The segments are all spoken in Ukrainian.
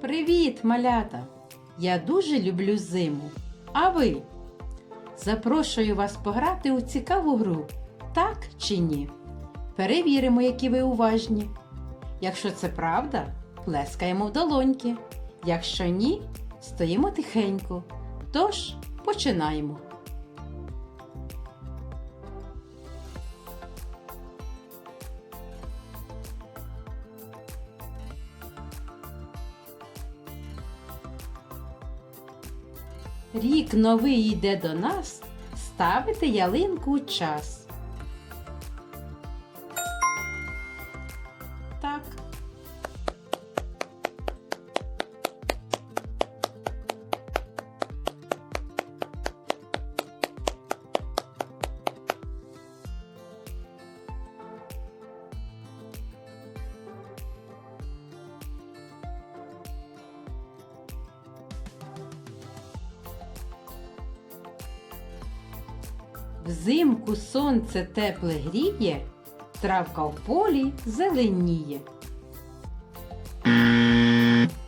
Привіт, малята! Я дуже люблю зиму. А ви? Запрошую вас пограти у цікаву гру, так чи ні? Перевіримо, які ви уважні. Якщо це правда, плескаємо в долоньки. Якщо ні, стоїмо тихенько. Тож починаємо. Рік новий йде до нас, ставити ялинку час. Взимку сонце тепле гріє, травка в полі зеленіє.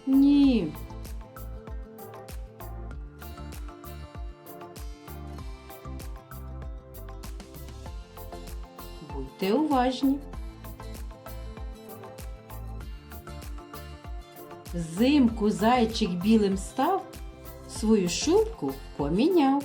Ні. Будьте уважні. Взимку зайчик білим став, свою шубку поміняв.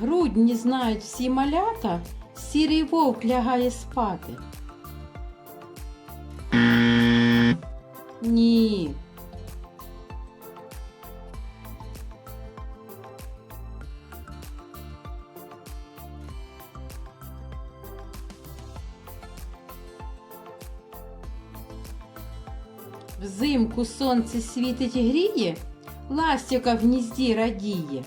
Грудні знають всі малята, сірий вовк лягає спати. Ні. Взимку сонце світить і гріє, ластівка в гнізді радіє.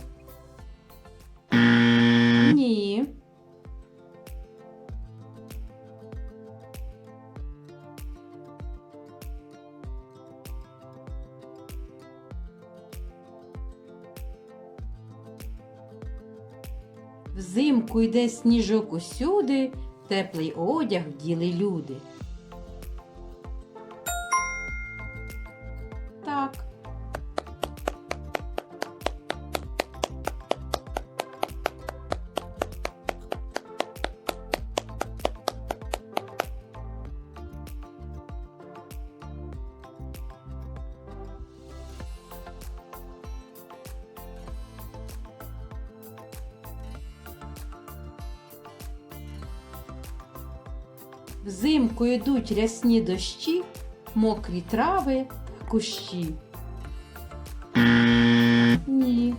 Взимку йде сніжок усюди, теплий одяг вділи люди. Так. Взимку йдуть рясні дощі, мокрі трави та кущі. Ні.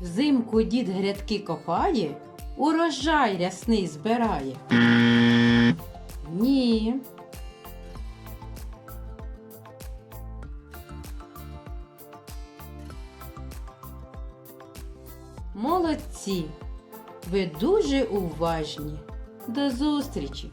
Взимку дід грядки копає, урожай рясний збирає. Ні. Молодці. Ви дуже уважні. До зустрічі!